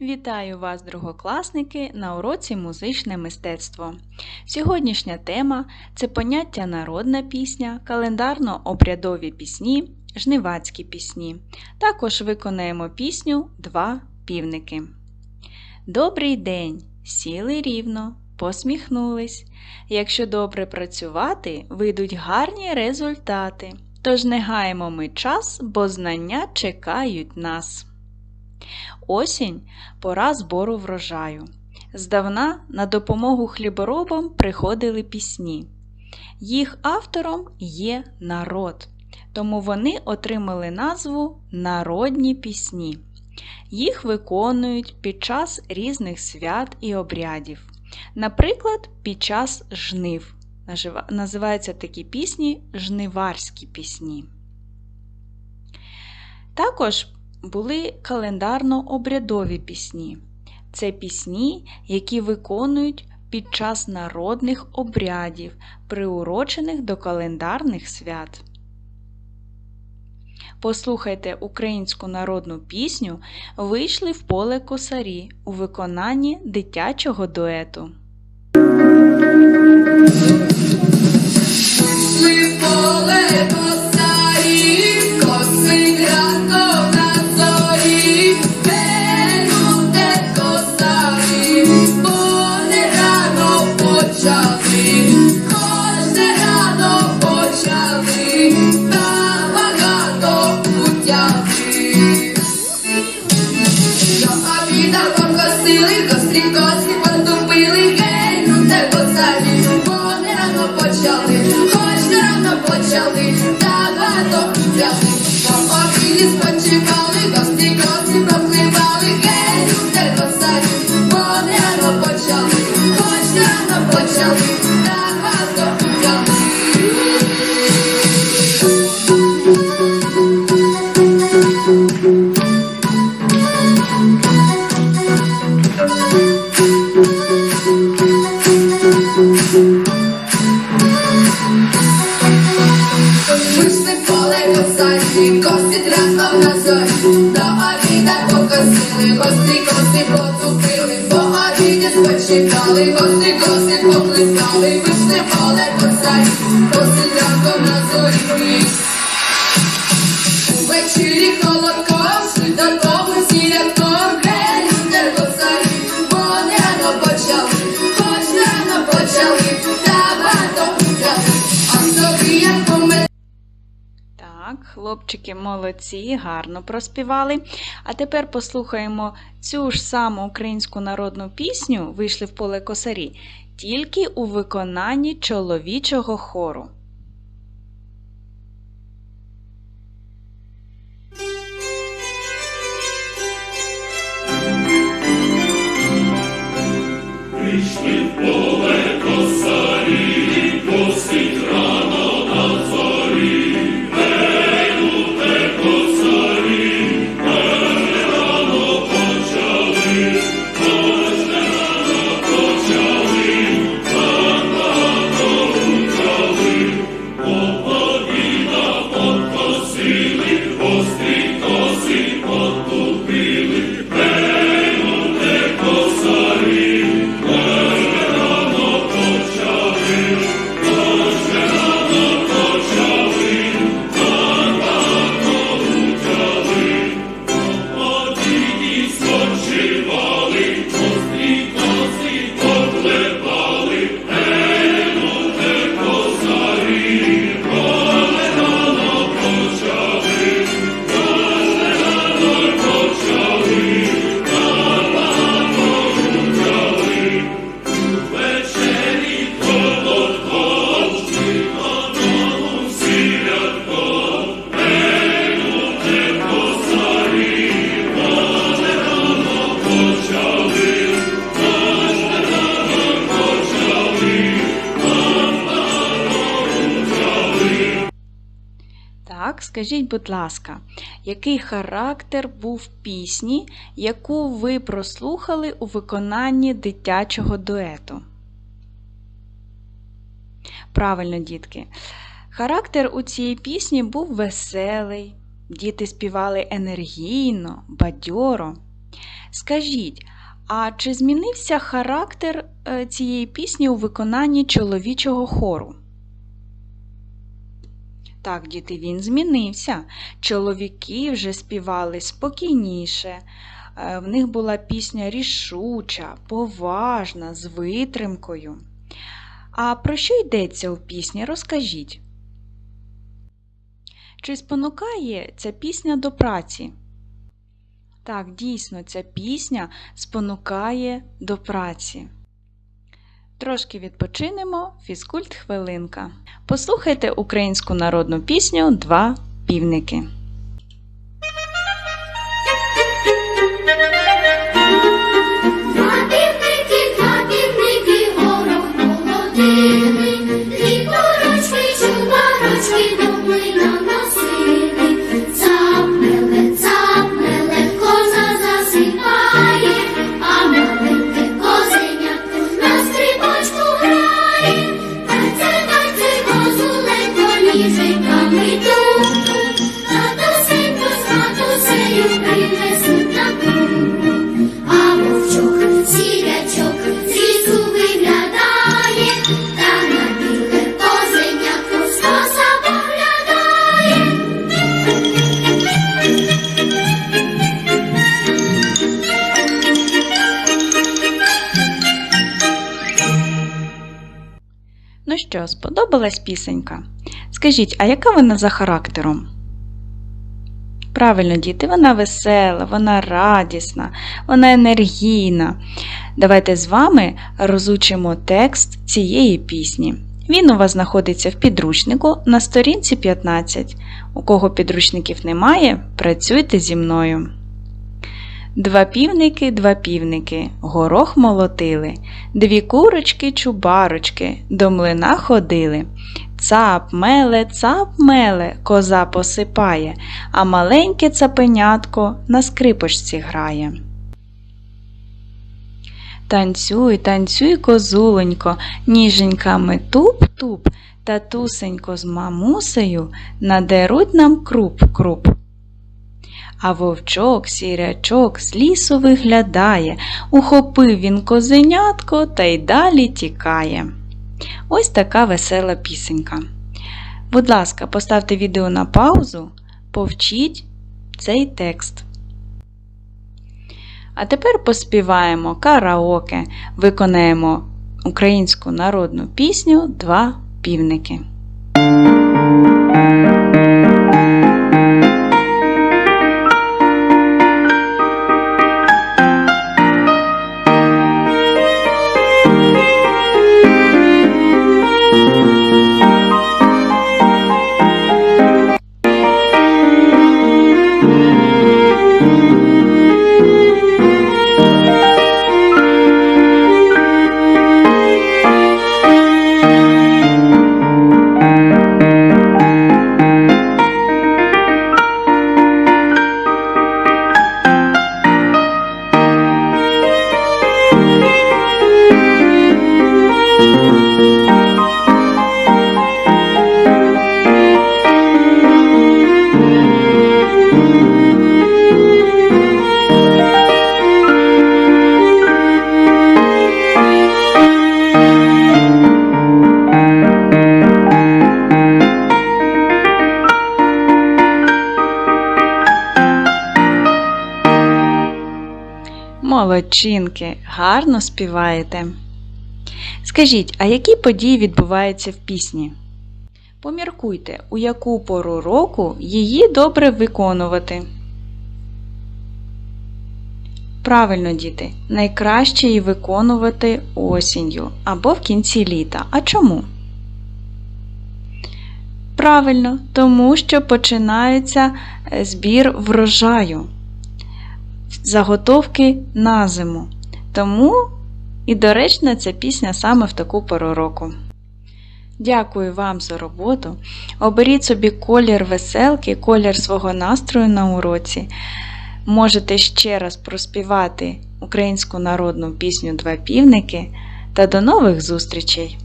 Вітаю вас, другокласники, на уроці музичне мистецтво. Сьогоднішня тема це поняття народна пісня, календарно-обрядові пісні, жнивацькі пісні. Також виконаємо пісню Два півники. Добрий день! Сіли рівно, посміхнулись. Якщо добре працювати, вийдуть гарні результати. Тож не гаємо ми час, бо знання чекають нас. Осінь пора збору врожаю. Здавна на допомогу хліборобам приходили пісні. Їх автором є народ, тому вони отримали назву Народні пісні. Їх виконують під час різних свят і обрядів. Наприклад, під час жнив. Називаються такі пісні жниварські пісні. Також були календарно-обрядові пісні. Це пісні, які виконують під час народних обрядів, приурочених до календарних свят. Послухайте українську народну пісню Вийшли в поле косарі у виконанні дитячого дуету. Ми поле косарі, косить ранком обіда покосили, гості коси потупили, по обіді спочитали, гості коси поплескали, хлопчики молодці, гарно проспівали. А тепер послухаємо цю ж саму українську народну пісню Вийшли в поле косарі, тільки у виконанні чоловічого хору. Так, скажіть, будь ласка, який характер був пісні, яку ви прослухали у виконанні дитячого дуету? Правильно, дітки. Характер у цій пісні був веселий, діти співали енергійно, бадьоро. Скажіть, а чи змінився характер е, цієї пісні у виконанні чоловічого хору? Так, діти, він змінився. Чоловіки вже співали спокійніше. Е, В них була пісня рішуча, поважна, з витримкою. А про що йдеться у пісні? Розкажіть. Чи спонукає ця пісня до праці? Так, дійсно, ця пісня спонукає до праці. Трошки відпочинемо, фізкульт хвилинка. Послухайте українську народну пісню Два півники. Що, сподобалась пісенька? Скажіть, а яка вона за характером? Правильно, діти, вона весела, вона радісна, вона енергійна. Давайте з вами розучимо текст цієї пісні. Він у вас знаходиться в підручнику на сторінці 15. У кого підручників немає, працюйте зі мною. Два півники, два півники, горох молотили, дві курочки, чубарочки, до млина ходили. Цап меле, цап меле, коза посипає, а маленьке цапенятко на скрипочці грає. Танцюй, танцюй, козуленько, ніженьками туп-туп, татусенько з мамусею надеруть нам круп-круп. А вовчок, сірячок з лісу виглядає, ухопив він козенятко та й далі тікає. Ось така весела пісенька. Будь ласка, поставте відео на паузу, повчіть цей текст. А тепер поспіваємо караоке, виконаємо українську народну пісню Два півники. Молодчинки, гарно співаєте. Скажіть, а які події відбуваються в пісні? Поміркуйте, у яку пору року її добре виконувати. Правильно, діти, найкраще її виконувати осінню або в кінці літа. А чому? Правильно, тому що починається е, збір врожаю заготовки на зиму. Тому і доречна ця пісня саме в таку пору року. Дякую вам за роботу. Оберіть собі колір веселки, колір свого настрою на уроці. Можете ще раз проспівати українську народну пісню Два півники та до нових зустрічей!